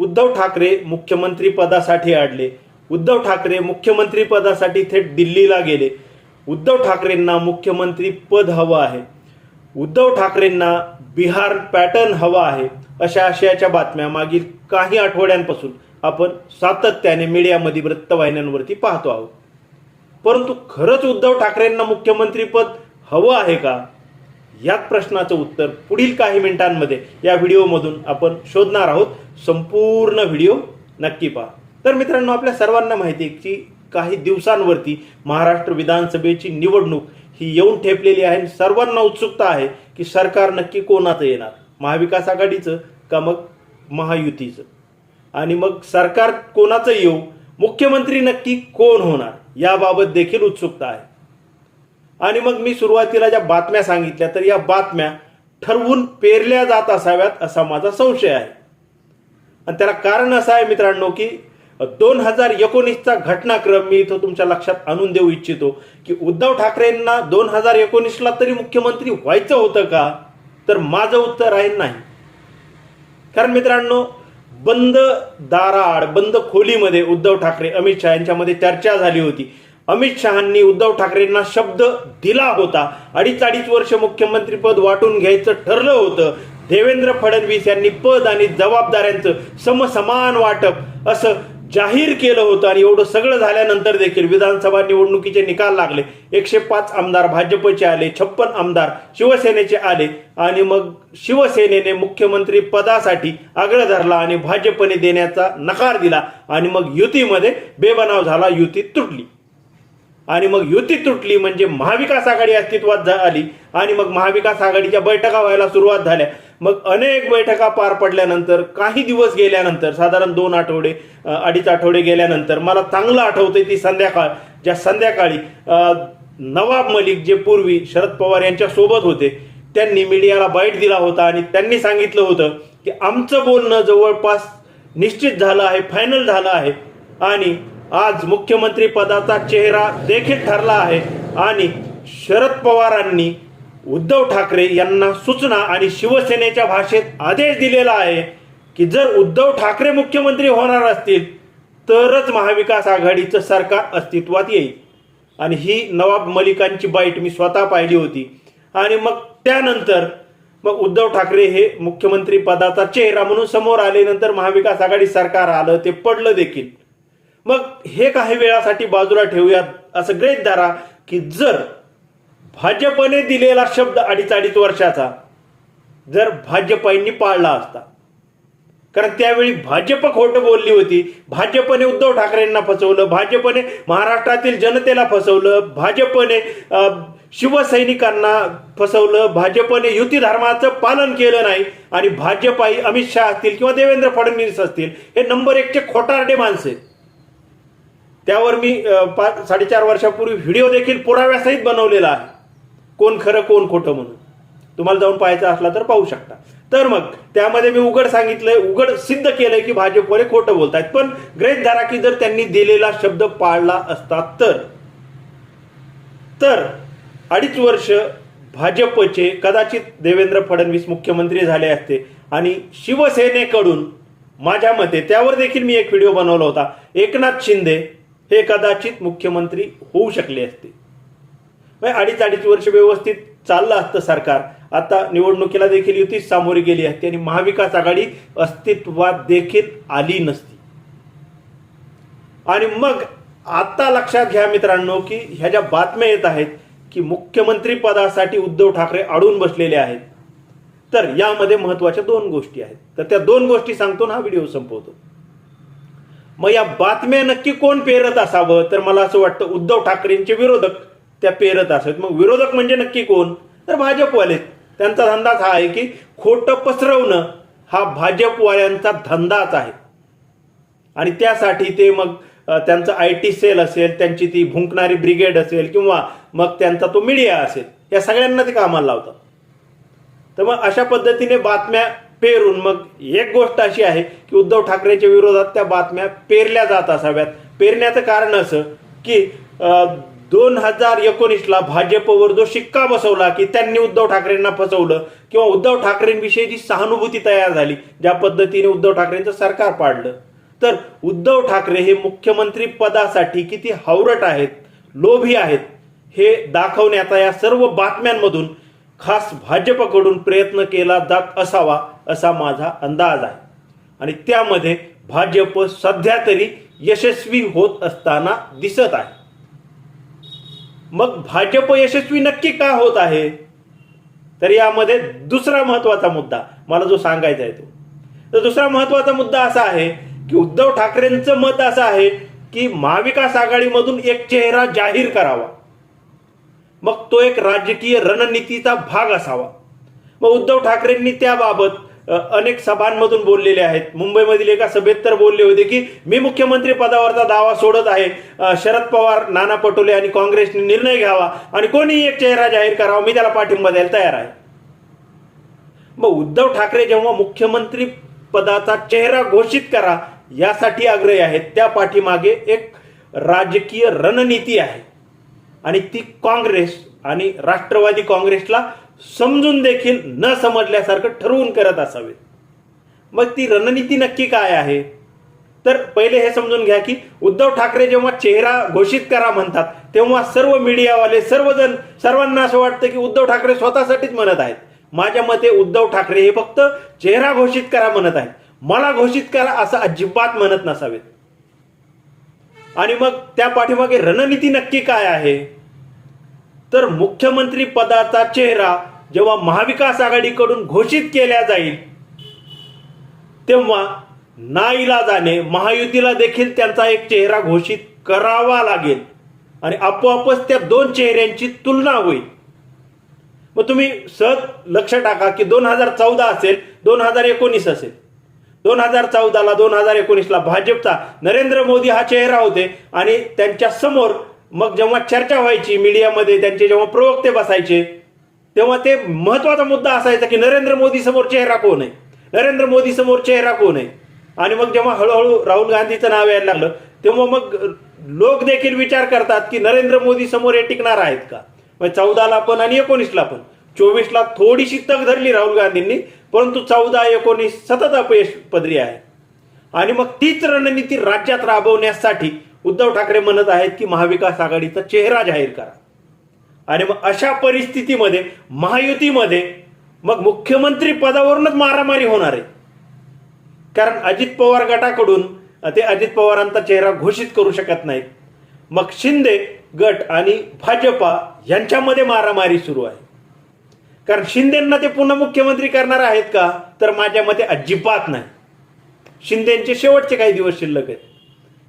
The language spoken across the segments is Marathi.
उद्धव ठाकरे मुख्यमंत्री पदासाठी अडले उद्धव ठाकरे मुख्यमंत्री पदासाठी थेट दिल्लीला गेले. उद्धव ठाकरेंना मुख्यमंत्री पद हवं आहे. उद्धव ठाकरेंना बिहार पॅटर्न हवा आहे अशा आशयाच्या बातम्या मागील काही आठवड्यांपासून आपण सातत्याने मीडियामध्ये वृत्तवाहिन्यांवरती पाहतो आहोत. परंतु खरंच उद्धव ठाकरेंना मुख्यमंत्रीपद हवं आहे का? याच प्रश्नाचं उत्तर पुढील काही मिनिटांमध्ये या व्हिडिओमधून आपण शोधणार आहोत. संपूर्ण व्हिडिओ नक्की पहा. तर मित्रांनो आपल्या सर्वांना माहिती आहे की काही दिवसांवरती महाराष्ट्र विधानसभेची निवडणूक ही येऊन ठेपलेली आहे आणि सर्वांना उत्सुकता आहे की सरकार नक्की कोणाचं येणार? महाविकास आघाडीचं का मग महायुतीचं? आणि मग सरकार कोणाचं येऊ? मुख्यमंत्री नक्की कोण होणार? याबाबत देखील उत्सुकता आहे. आणि मग मी सुरुवातीला ज्या बातम्या सांगितल्या तर या बातम्या ठरवून पेरल्या जात असाव्यात असा माझा संशय आहे. आणि त्याला कारण असं आहे मित्रांनो की दोन हजार एकोणीसचा घटनाक्रम मी इथं तुमच्या लक्षात आणून देऊ इच्छितो की उद्धव ठाकरेंना दोन हजार एकोणीसला तरी मुख्यमंत्री व्हायचं होतं का तर माझं उत्तर आहे नाही. कारण मित्रांनो बंद दाराआड बंद खोलीमध्ये उद्धव ठाकरे अमित शहा यांच्यामध्ये चर्चा झाली होती. अमित शहांनी उद्धव ठाकरेंना शब्द दिला होता. अडीच अडीच वर्ष मुख्यमंत्रीपद वाटून घ्यायचं ठरलं होतं. देवेंद्र फडणवीस यांनी पद आणि जबाबदाऱ्यांचं समसमान वाटप असं जाहीर केलं होतं आणि एवढं सगळं झाल्यानंतर देखील विधानसभा निवडणुकीचे निकाल लागले. एकशे पाच आमदार भाजपचे आले छप्पन आमदार शिवसेनेचे आले आणि मग शिवसेनेने मुख्यमंत्री पदासाठी आग्रह धरला आणि भाजपने देण्याचा नकार दिला आणि मग युतीमध्ये बेबनाव झाला युती तुटली. आणि मग युती तुटली म्हणजे महाविकास आघाडी अस्तित्वात झा- आली आणि मग महाविकास आघाडीच्या बैठका व्हायला सुरुवात झाल्या. मग अनेक बैठका पार पडल्यानंतर काही दिवस गेल्यानंतर साधारण दोन आठवडे अडीच आठवडे गेल्यानंतर मला चांगलं आठवतंय ती संध्याकाळ ज्या संध्याकाळी नवाब मलिक जे पूर्वी शरद पवार यांच्या सोबत होते त्यांनी मीडियाला बाईट दिला होता आणि त्यांनी सांगितलं होतं की आमचं बोलणं जवळपास निश्चित झालं आहे फायनल झालं आहे आणि आज मुख्यमंत्री पदाचा चेहरा देखील ठरला आहे आणि शरद पवारांनी उद्धव ठाकरे यांना सूचना आणि शिवसेनेच्या भाषेत आदेश दिलेला आहे की जर उद्धव ठाकरे मुख्यमंत्री होणार असतील तरच महाविकास आघाडीचं सरकार अस्तित्वात येईल. आणि ही नवाब मलिकांची बाईट मी स्वतः पाहिली होती. आणि मग त्यानंतर मग उद्धव ठाकरे हे मुख्यमंत्री पदाचा चेहरा म्हणून समोर आले नंतर महाविकास आघाडी सरकार आलं ते पडलं देखील. मग हे काही वेळासाठी बाजूला ठेवूयात असं ग्रेत धरा की जर भाजपने दिलेला शब्द अडीच अडीच वर्षाचा जर भाजपांनी पाळला असता. कारण त्यावेळी भाजप खोटं बोलली होती. भाजपने उद्धव ठाकरेंना फसवलं. भाजपने महाराष्ट्रातील जनतेला फसवलं. भाजपने शिवसैनिकांना फसवलं. भाजपने युती धर्माचं पालन केलं नाही. आणि भाजपाही अमित शहा असतील किंवा देवेंद्र फडणवीस असतील हे नंबर एकचे खोटारडे माणसे त्यावर मी पाच साडेचार वर्षापूर्वी व्हिडिओ देखील पुराव्यासहित बनवलेला आहे. कोण खरं कोण खोटं म्हणून. तुम्हाला जाऊन पाहायचं असला तर पाहू शकता. तर मग त्यामध्ये मी उघड सांगितलंय उघड सिद्ध केलंय की भाजपवाले खोटं बोलतायत. पण ग्रेट धरा की जर त्यांनी दिलेला शब्द पाळला असता तर तर अडीच वर्ष भाजपचे कदाचित देवेंद्र फडणवीस मुख्यमंत्री झाले असते आणि शिवसेनेकडून माझ्या मते त्यावर देखील मी एक व्हिडिओ बनवला होता. एकनाथ शिंदे हे कदाचित मुख्यमंत्री होऊ शकले असते. म्हणजे अडीच अडीच वर्ष व्यवस्थित चाललं असतं सरकार. आता निवडणुकीला देखील युतीच सामोरी गेली असती आणि महाविकास आघाडी अस्तित्वात देखील आली नसती. आणि मग आता लक्षात घ्या मित्रांनो की ह्या ज्या बातम्या येत आहेत की मुख्यमंत्री पदासाठी उद्धव ठाकरे अडून बसलेले आहेत तर यामध्ये महत्त्वाच्या दोन गोष्टी आहेत. तर त्या दोन गोष्टी सांगतो ना हा व्हिडिओ संपवतो. मग या बातम्या नक्की कोण पेरत असावं? तर मला असं वाटतं उद्धव ठाकरेंचे विरोधक त्या पेरत असत. मग विरोधक म्हणजे नक्की कोण? तर भाजपवाले. त्यांचा धंदाच हा आहे की खोटं पसरवणं हा भाजपवाल्यांचा धंदाच आहे. आणि त्यासाठी ते मग त्यांचं आय टी सेल असेल त्यांची ती भुंकणारी ब्रिगेड असेल किंवा मग त्यांचा तो मीडिया असेल या सगळ्यांना ते कामाला लावतात. तर मग अशा पद्धतीने बातम्या पेरून मग एक गोष्ट अशी आहे की उद्धव ठाकरेच्या विरोधात त्या बातम्या पेरल्या जात असाव्यात. पेरण्याचं कारण असं की दोन हजार एकोणीसला भाजपवर जो शिक्का बसवला की त्यांनी उद्धव ठाकरेंना फसवलं किंवा उद्धव ठाकरेंविषयी जी सहानुभूती तयार झाली ज्या पद्धतीने उद्धव ठाकरेंचं सरकार पाडलं. तर उद्धव ठाकरे हे मुख्यमंत्री पदासाठी किती हावरट आहेत लोभी आहेत हे दाखवण्याचा या सर्व बातम्यांमधून खास भाजपकडून प्रयत्न केला जात असावा असा माझा अंदाज आहे. आणि त्यामध्ये भाजप सध्या तरी यशस्वी होत असताना दिसत आहे. मग भाजप यशस्वी नक्की का होत आहे? तर यामध्ये दुसरा महत्त्वाचा मुद्दा मला जो सांगायचा आहे तो. तर दुसरा महत्त्वाचा मुद्दा असा आहे की उद्धव ठाकरेंचं मत असं आहे की महाविकास आघाडीमधून एक चेहरा जाहीर करावा. मग तो एक राजकीय रणनीतीचा भाग असावा. मग उद्धव ठाकरेंनी त्याबाबत अनेक सभांमधून बोललेले आहेत. मुंबईमधील एका सभेत तर बोलले होते की मी मुख्यमंत्री पदावरचा दावा सोडत आहे. शरद पवार नाना पटोले आणि काँग्रेसने निर्णय घ्यावा आणि कोणीही एक चेहरा जाहीर करावा मी त्याला पाठिंबा द्यायला तयार आहे. मग उद्धव ठाकरे जेव्हा मुख्यमंत्री पदाचा चेहरा घोषित करा यासाठी आग्रही आहेत. त्या पाठीमागे एक राजकीय रणनीती आहे. आणि ती काँग्रेस आणि राष्ट्रवादी काँग्रेसला समजून देखील न समजल्यासारखं ठरवून करत असावे. मग ती रणनीती नक्की काय आहे? तर पहिले हे समजून घ्या की उद्धव ठाकरे जेव्हा चेहरा घोषित करा म्हणतात तेव्हा सर्व मीडियावाले सर्वजण सर्वांना असं वाटतं की उद्धव ठाकरे स्वतःसाठीच म्हणत आहेत. माझ्या मते उद्धव ठाकरे हे फक्त चेहरा घोषित करा म्हणत आहेत. मला घोषित करा असं अजिबात म्हणत नसावेत. आणि मग त्या पाठीमागे रणनीती नक्की काय आहे? तर मुख्यमंत्री पदाचा चेहरा जेव्हा महाविकास आघाडीकडून घोषित केल्या जाईल तेव्हा नाईलाजाने महायुतीला देखील त्यांचा एक चेहरा घोषित करावा लागेल. आणि आपोआपच त्या दोन चेहऱ्यांची तुलना होईल. मग तुम्ही सहज लक्ष टाका की दोन हजार चौदा असेल दोन हजार एकोणीस असेल. दोन हजार चौदाला दोन हजार एकोणीसला भाजपचा नरेंद्र मोदी हा चेहरा होते आणि त्यांच्यासमोर मग जेव्हा चर्चा व्हायची मीडियामध्ये त्यांचे जेव्हा प्रवक्ते बसायचे तेव्हा ते महत्त्वाचा मुद्दा असायचा की नरेंद्र मोदी समोर चेहरा कोण आहे? नरेंद्र मोदी समोर चेहरा कोण आहे? आणि मग जेव्हा हळूहळू राहुल गांधीचं नाव यायला लागलं तेव्हा मग लोक देखील विचार करतात की नरेंद्र मोदी समोर हे टिकणार आहेत का? मग चौदाला पण आणि एकोणीसला पण. चोवीसला थोडीशी तग धरली राहुल गांधींनी परंतु चौदा एकोणीस सतत अपयश पदरी आहे. आणि मग तीच रणनीती राज्यात राबवण्यासाठी उद्धव ठाकरे म्हणत आहेत की महाविकास आघाडीचा चेहरा जाहीर करा. आणि मग अशा परिस्थितीमध्ये महायुतीमध्ये मग मुख्यमंत्री पदावरूनच मारामारी होणार आहे. कारण अजित पवार गटाकडून ते अजित पवारांचा चेहरा घोषित करू शकत नाहीत. मग शिंदे गट आणि भाजपा यांच्यामध्ये मारामारी सुरू आहे. कारण शिंदेंना ते पुन्हा मुख्यमंत्री करणार आहेत का तर माझ्या मते अजिबात नाही. शिंदेचे शेवटचे काही दिवस शिल्लक आहेत.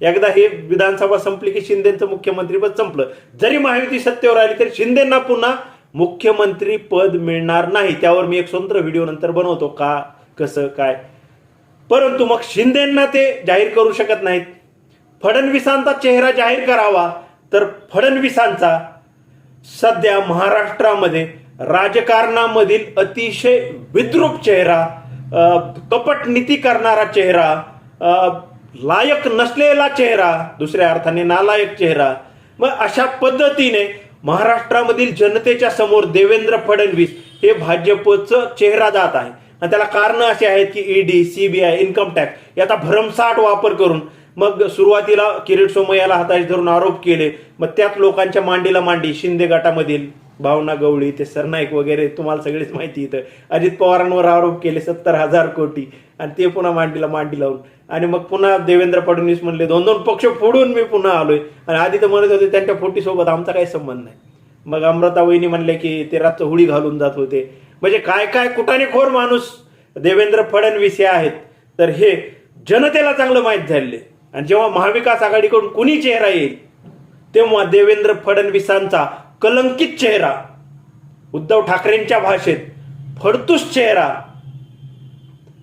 एकदा हे विधानसभा संपली की शिंदेचं मुख्यमंत्रीपद संपलं. जरी महायुती सत्तेवर आली तरी शिंदेंना पुन्हा मुख्यमंत्री पद मिळणार नाही. त्यावर मी एक स्वतंत्र व्हिडिओ नंतर बनवतो. का कसं काय? परंतु मग शिंदेंना ते जाहीर करू शकत नाहीत. फडणवीसांचा चेहरा जाहीर करावा. तर फडणवीसांचा सध्या महाराष्ट्रामध्ये राजकारणामधील अतिशय विद्रूप चेहरा कपट नीती करणारा चेहरा लायक नसलेला चेहरा दुसऱ्या अर्थाने नालायक चेहरा. मग अशा पद्धतीने महाराष्ट्रामधील जनतेच्या समोर देवेंद्र फडणवीस हे भाजपचं चेहरा जात आहे. आणि त्याला कारण असे आहेत की ईडी सीबीआय इन्कम टॅक्स याचा भरमसाठ वापर करून मग सुरुवातीला किरीट सोमय्याला हाताशी धरून आरोप केले. मग त्याच लोकांच्या मांडीला मांडी शिंदे गटामधील भावना गवळी ते सरनाईक वगैरे तुम्हाला सगळीच माहिती इथं. अजित पवारांवर आरोप केले सत्तर हजार कोटी. आणि ते पुन्हा मांडीला मांडी लावून. आणि मग पुन्हा देवेंद्र फडणवीस म्हणले दोन दोन पक्ष फोडून मी पुन्हा आलोय. आणि आधी तर म्हणत होते त्यांच्या फोटीसोबत आमचा काही संबंध नाही. मग अमृता वहिनी म्हणले की ते रात्र हुळी घालून जात होते. म्हणजे काय काय कुठाने खोर माणूस देवेंद्र फडणवीस हे आहेत. तर हे जनतेला चांगलं माहीत झालेले आणि जेव्हा महाविकास आघाडीकडून कुणी चेहरा येईल तेव्हा देवेंद्र फडणवीसांचा कलंकित चेहरा उद्धव ठाकरेंच्या भाषेत फडतूस चेहरा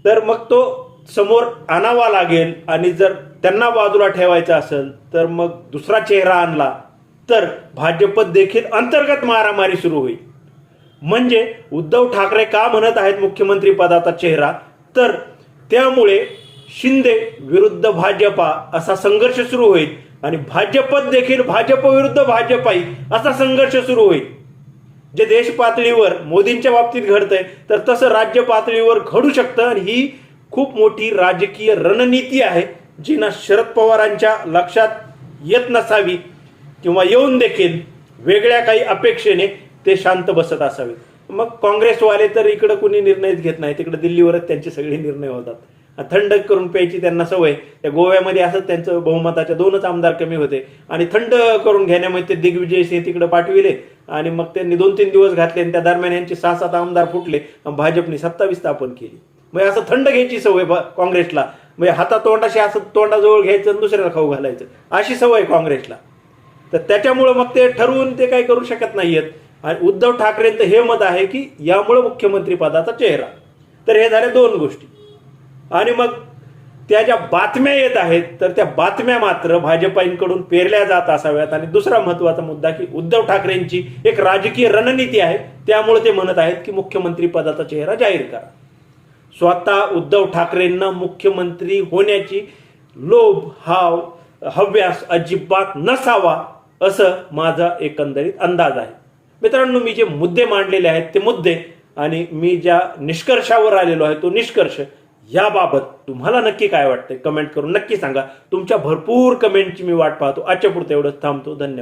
तर मग तो समोर आणावा लागेल आणि जर त्यांना बाजूला ठेवायचा असेल तर मग दुसरा चेहरा आणला तर भाजप देखील अंतर्गत मारामारी सुरू होईल. म्हणजे उद्धव ठाकरे का म्हणत आहेत मुख्यमंत्री पदाचा चेहरा? तर त्यामुळे शिंदे विरुद्ध भाजपा असा संघर्ष सुरू होईल. आणि भाजपत देखील भाजप विरुद्ध भाजपाई असा संघर्ष सुरू होईल. जे देश पातळीवर मोदींच्या बाबतीत घडतंय तर तसं राज्य पातळीवर घडू शकतं आणि ही खूप मोठी राजकीय रणनीती आहे जी ना शरद पवारांच्या लक्षात येत नसावी किंवा येऊन देखील वेगळ्या काही अपेक्षेने ते शांत बसत असावे मग काँग्रेसवाले तर इकडं कुणी निर्णयच घेत नाही तिकडे दिल्लीवरच त्यांचे सगळे निर्णय होतात. थंड करून प्यायची त्यांना सवय. त्या गोव्यामध्ये असंच त्यांचं बहुमताच्या दोनच आमदार कमी होते. आणि थंड करून घेण्यामध्ये ते दिग्विजय सिंह तिकडे पाठविले. आणि मग त्यांनी दोन तीन दिवस घातले आणि त्या दरम्यान यांचे सहा सात आमदार फुटले आणि भाजपने सत्ता स्थापन केली. म्हणजे असं थंड घ्यायची सवय काँग्रेसला. म्हणजे हाता तोंडाशी असं तोंडाजवळ घ्यायचं आणि दुसऱ्याला खाऊ घालायचं. अशी सवय काँग्रेसला. तर त्याच्यामुळं मग ते ठरवून ते काही करू शकत नाहीयेत. आणि उद्धव ठाकरेंचं हे मत आहे की यामुळं मुख्यमंत्री पदाचा चेहरा. तर हे झाले दोन गोष्टी. आणि मग त्या ज्या बातम्या येत आहेत तर त्या बातम्या मात्र भाजपाईंकडून पेरल्या जात असाव्यात. आणि दुसरा महत्त्वाचा मुद्दा की उद्धव ठाकरेंची एक राजकीय रणनीती आहे. त्यामुळे ते म्हणत आहेत की मुख्यमंत्री पदाचा चेहरा जाहीर करा. स्वतः उद्धव ठाकरेंना मुख्यमंत्री होण्याची लोभ हाव हव्यास अजिबात नसावा असं माझा एकंदरीत अंदाज आहे. मित्रांनो मी जे मुद्दे मांडलेले आहेत ते मुद्दे आणि मी ज्या निष्कर्षावर आलेलो आहे तो निष्कर्ष याबाबत तुम्हाला नक्की काय वाटतंय? कमेंट करून नक्की सांगा. तुमच्या भरपूर कमेंटची मी वाट पाहतो. आजच्या पुरतं एवढंच. थांबतो. धन्यवाद.